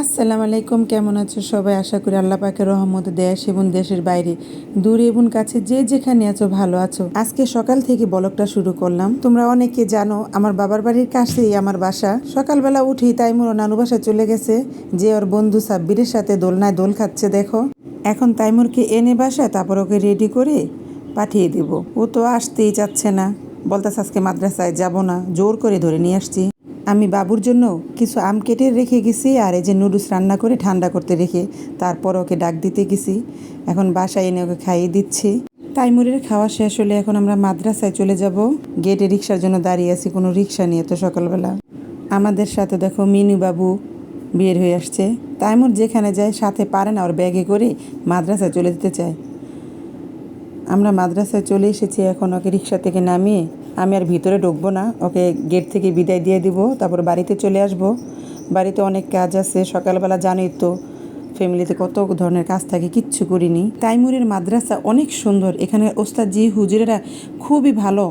আসসালামু আলাইকুম, কেমন আছো সবাই? আশা করি আল্লাহ পাকের রহমত, দেশ এবং দেশের বাইরে, দূরে এবং কাছে, যে যেখানে আছো, ভালো আছো। আজকে সকাল থেকে বলকটা শুরু করলাম। তোমরা অনেকে জানো, আমার বাবার বাড়ির কাছেই আমার বাসা। সকালবেলা উঠি তাই মোর নানু বাসা চলে গেছে, যে ওর বন্ধু সাব্বিরের সাথে দোলনায় দোল খাচ্ছে, দেখো। এখন তাইমুরকে এনে বাসায়, তারপর ওকে রেডি করে পাঠিয়ে দেব। ও তো আসতেই চাচ্ছে না। বলতেছে, আজকে মাদ্রাসায় যাব না, জোর করে ধরে নিয়ে আসছি। আমি বাবুর জন্য কিছু আম কেটে রেখে গেছি আর এই যে নুডলস রান্না করে ঠান্ডা করতে রেখে তারপর ওকে ডাক দিতে গেছি। এখন বাসায় এনে ওকে খাইয়ে দিচ্ছি। তাইমুরের খাওয়া শেষ হলে এখন আমরা মাদ্রাসায় চলে যাব। গেটে রিক্সার জন্য দাঁড়িয়ে আছি, কোনো রিক্সা নিয়ে তো সকালবেলা। আমাদের সাথে দেখো মিনু বাবু বের হয়ে আসছে। তাইমুর যেখানে যায়, সাথে পারে না ওর ব্যাগে করে মাদ্রাসায় চলে যেতে চায়। আমরা মাদ্রাসায় চলে এসেছি, এখন ওকে রিক্সা থেকে নামিয়ে আমি আর ভিতরে ঢুকবো না। ওকে গেট থেকে বিদায় দিয়ে দিব, তারপর বাড়িতে চলে আসব। বাড়িতে অনেক কাজ আছে, সকালবেলা জানোই তো, ফ্যামিলিতে কত ধরনের কাজ থাকে, কিচ্ছু করিনি। তাইমুরের মাদ্রাসা অনেক সুন্দর এখানে ওস্তাদজি, হুজুরেরা খুবই ভালো।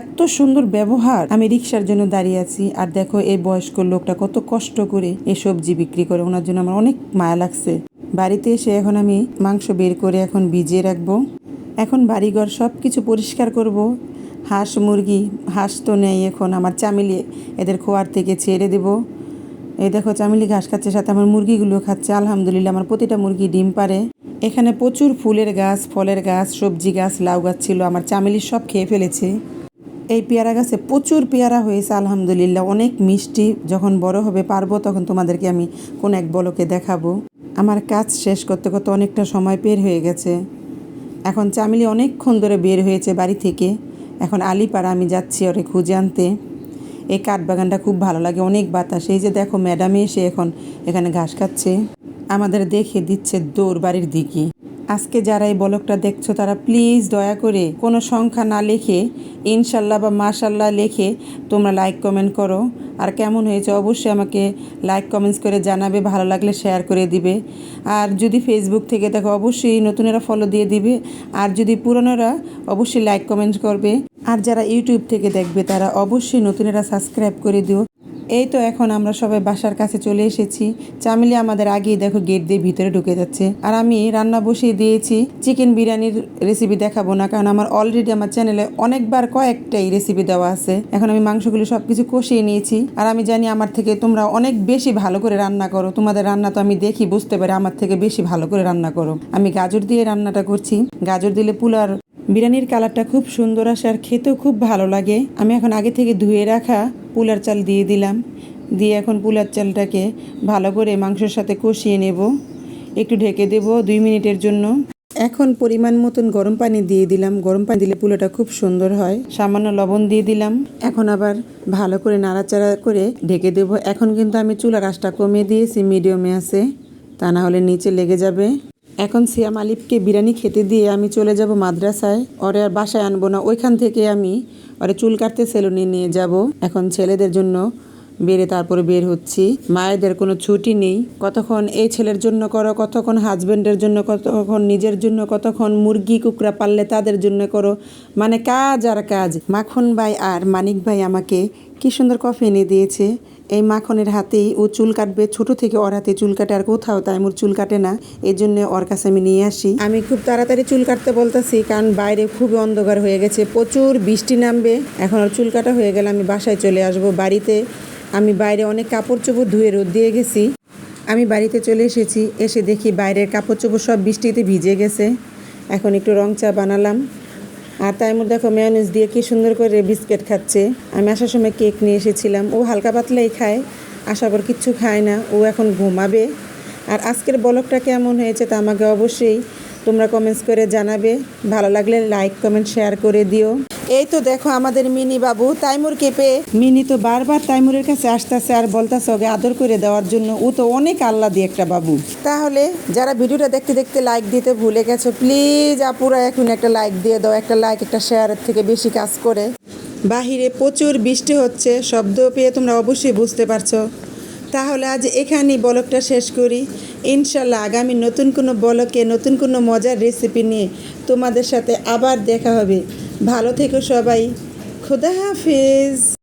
এত সুন্দর ব্যবহার। আমি রিক্সার জন্য দাঁড়িয়ে আছি, আর দেখো এই বয়স্ক লোকটা কত কষ্ট করে এই সবজি বিক্রি করে, ওনার জন্য আমার অনেক মায়া লাগছে। বাড়িতে এসে এখন আমি মাংস বের করে এখন ভিজিয়ে রাখব। এখন বাড়িঘর সব কিছু পরিষ্কার করব। হাঁস মুরগি, হাঁস তো নেই এখন। আমার চামিলি এদের খোয়ার থেকে ছেড়ে দেব। এই দেখো, চামিলি ঘাস খাচ্ছে, সাথে আমার মুরগিগুলো খাচ্ছে। আলহামদুলিল্লাহ, আমার প্রতিটা মুরগি ডিম পারে। এখানে প্রচুর ফুলের গাছ, ফলের গাছ, সবজি গাছ, লাউ গাছ ছিল। আমার চামিলি সব খেয়ে ফেলেছে। এই পেয়ারা গাছে প্রচুর পেয়ারা হয়েছে, আলহামদুলিল্লাহ। অনেক মিষ্টি। যখন বড় হবে পারব, তখন তোমাদেরকে আমি কোন এক বলকে দেখাবো। আমার কাজ শেষ করতে করতে অনেকটা সময় পের হয়ে গেছে। এখন চামিলি অনেকক্ষণ ধরে বের হয়েছে বাড়ি থেকে। এখন আলিপাড়া আমি যাচ্ছি ওরে খুঁজে আনতে। এই কাঠবাগানটা খুব ভালো লাগে, অনেক বাতাস। এই যে দেখো ম্যাডামে এসে এখন এখানে ঘাস খাচ্ছে। আমাদের দেখে দিচ্ছে দৌড় বাড়ির দিকে। আজকে যারা এই বলকটা দেখছ, তারা প্লিজ দয়া করে কোনো সংখ্যা না লিখে, ইনশাল্লাহ বা মাশাল্লাহ লেখে তোমরা লাইক কমেন্ট করো। আর কেমন হয়েছে অবশ্যই আমাকে লাইক কমেন্টস করে জানাবে, ভালো লাগলে শেয়ার করে দিবে। আর যদি ফেসবুক থেকে দেখো, অবশ্যই নতুনেরা ফলো দিয়ে দিবে। আর যদি পুরনোরা, অবশ্যই লাইক কমেন্ট করবে। আর যারা ইউটিউব থেকে দেখবে, তারা অবশ্যই নতুনেরা সাবস্ক্রাইব করে দিও। এই তো এখন আমরা সবাই বাসার কাছে চলে এসেছি। চামিলি আমাদের আগেই দেখো গেট দিয়ে ভিতরে ঢুকে যাচ্ছে। আর আমি রান্না বসিয়ে দিয়েছি। চিকেন বিরিয়ানির রেসিপি দেখাবো না, কারণ আমার অলরেডি আমার চ্যানেলে অনেকবার কয়েকটাই রেসিপি দেওয়া আছে। এখন আমি মাংসগুলো সব কিছু কষিয়ে নিয়েছি। আর আমি জানি আমার থেকে তোমরা অনেক বেশি ভালো করে রান্না করো। তোমাদের রান্না তো আমি দেখি, বুঝতে পারি, আমার থেকে বেশি ভালো করে রান্না করো। আমি গাজর দিয়ে রান্নাটা করছি। গাজর দিলে পুলার বিরিয়ানির কালারটা খুব সুন্দর আসে আর খেতেও খুব ভালো লাগে। আমি এখন আগে থেকে ধুয়ে রাখা পুলার চাল দিয়ে দিলাম। দিয়ে এখন পুলার চালটাকে ভালো করে মাংসের সাথে কষিয়ে নেব। একটু ঢেকে দেব দুই মিনিটের জন্য। এখন পরিমাণ মতন গরম পানি দিয়ে দিলাম। গরম পানি দিলে পুলোটা খুব সুন্দর হয়। সামান্য লবণ দিয়ে দিলাম। এখন আবার ভালো করে নাড়াচাড়া করে ঢেকে দেব। এখন কিন্তু আমি চুলার আঁচটা কমিয়ে দিয়েছি, মিডিয়ামে আছে। তা না হলে নিচে লেগে যাবে। এখন সিয়াম আলিফকে বিরিয়ানি খেতে দিয়ে আমি চলে যাব মাদ্রাসায়। ওরে আর বাসায় আনব না। ওইখান থেকে আমি ওরে চুল কাটতে সেলুনে নিয়ে যাব। এখন ছেলেদের জন্য বেরে তারপরে বের হচ্ছি। মায়েদের কোনো ছুটি নেই। কতক্ষণ এই ছেলের জন্য করো, কতক্ষণ হাজবেন্ডের জন্য কতক্ষণ নিজের জন্য, কতক্ষণ মুরগি কুকরা পাললে তাদের জন্য করো। মানে কাজ আর কাজ। মাখন ভাই আর মানিক ভাই আমাকে কি সুন্দর কফি এনে দিয়েছে। এই মাখনের হাতেই ও চুল কাটবে। ছোট থেকে ওর হাতে চুল কাটে আর কোথাও তাই মোর চুল কাটে না। এই জন্য ওর কাছে আমি নিয়ে আসি। আমি খুব তাড়াতাড়ি চুল কাটতে বলতেছি কারণ বাইরে খুবই অন্ধকার হয়ে গেছে। প্রচুর বৃষ্টি নামবে। এখন ওর চুল কাটা হয়ে গেলে আমি বাসায় চলে আসব। বাড়িতে আমি বাইরে অনেক কাপড় চোপড় ধুয়ে রোদ দিয়ে গেছি। আমি বাড়িতে চলে এসেছি। এসে দেখি বাইরের কাপড় চোপড় সব বৃষ্টিতে ভিজে গেছে। এখন একটু রং চা বানালাম। আর তাই মধ্যে দেখো মেয়নিজ দিয়ে কি সুন্দর করে বিস্কিট খাচ্ছে। আমি আসার সময় কেক নিয়ে এসেছিলাম। ও হালকা পাতলাই খায়, আশা কর কিচ্ছু খায় না। ও এখন ঘুমাবে। আর আজকের বলকটা কেমন হয়েছে তা আমাকে অবশ্যই তোমরা কমেন্টস করে জানাবে। ভালো লাগলে লাইক কমেন্ট শেয়ার করে দিও। এই তো দেখো আমাদের মিনি বাবু, তাইমুর কেঁপে। মিনি তো বারবার তাইমুরের কাছে আসতেছে আর বলতেছে ওকে আদর করে দেওয়ার জন্য। ও তো অনেক আল্লাদি একটা বাবু। তাহলে যারা ভিডিওটা দেখতে দেখতে লাইক দিতে ভুলে গেছো প্লিজ আপুরা এখন একটা লাইক দিয়ে দাও, একটা লাইক একটা শেয়ারের থেকে বেশি কাজ করে। বাহিরে প্রচুর বৃষ্টি হচ্ছে, শব্দ পেয়ে তোমরা অবশ্যই বুঝতে পারছ। তাহলে আজ এখানেই বলকটা শেষ করি। ইনশাল্লাহ আগামী নতুন কোনো বলকে, নতুন কোনো মজার রেসিপি নিয়ে তোমাদের সাথে আবার দেখা হবে। ভালো থেকো সবাই। খুদা হাফিজ।